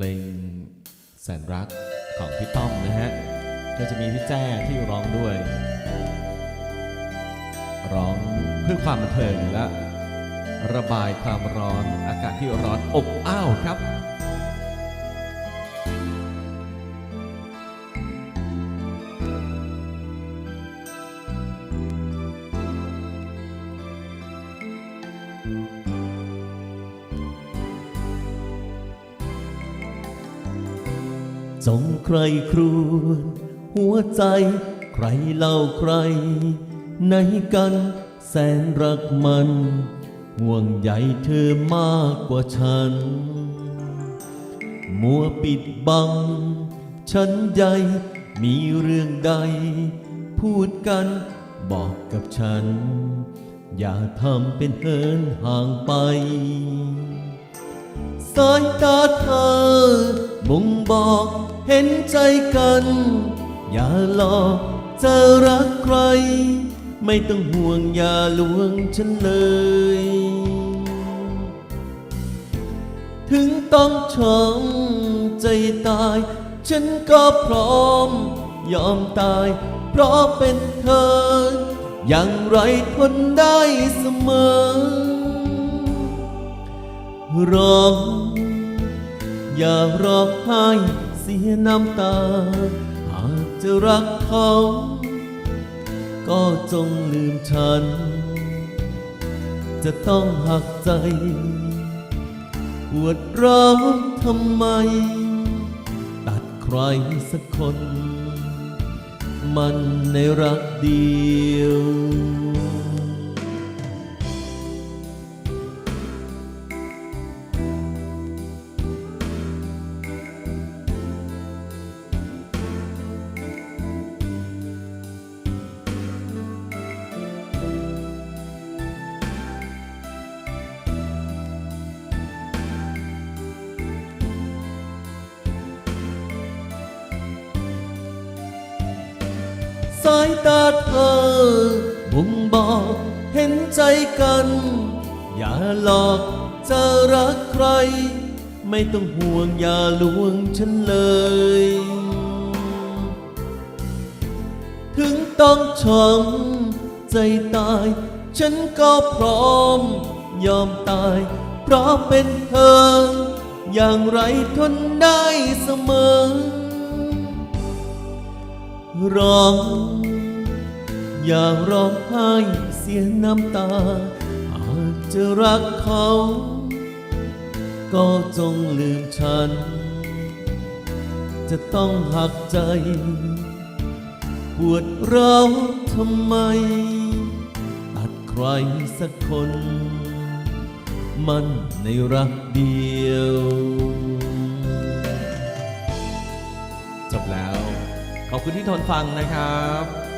เพลงแสนรักของพี่ต้อมนะฮะ ก็จะมีพี่แจ้ที่ร้องด้วย ร้องเพื่อความบันเทิงและระบายความร้อนอากาศที่ร้อนอบอ้าวครับ จงใครครวญหัวใจใครเล่าใครในกันแสนรักมัน ห่วงใยเธอมากกว่าฉัน มัวปิดบัง ฉันใหญ่มีเรื่องใด พูดกันบอกกับฉัน อย่าทำเป็นเหินห่างไป สายตาเธอบ่งบอกเห็นใจกัน อย่าหลอกจะรักใคร ไม่ต้องห่วงอย่าลวงฉันเลย ถึงต้องช้ำใจตาย ฉันก็พร้อม ยอมตาย เพราะเป็นเธอ อย่างไรทนได้เสมอ ร้อง อย่าร้องไห้เสียน้ำตา หากจะรักเขา ก็จงลืมฉัน จะต้องหักใจปวดร้าวทำไม ตัดใครสักคน มันในรักเดียวายตาเธอ บ่งบอกเห็นใจกัน อย่าหลอกจะรักใคร ไม่ต้องห่วงอย่าลวงฉันเลย ถึงต้องช้ำใจตาย ฉันก็พร้อม ยอมตาย เพราะเป็นเธอ อย่างไรทนได้เสมอ ร้องอย่าร้องไห้เสียน้ำตา อาจจะรักเขา ก็จงลืมฉัน จะต้องหักใจ ปวดร้าวทำไม ตัดใครสักคน มันในรักเดียว อบคุณที่ทนฟังนะครับ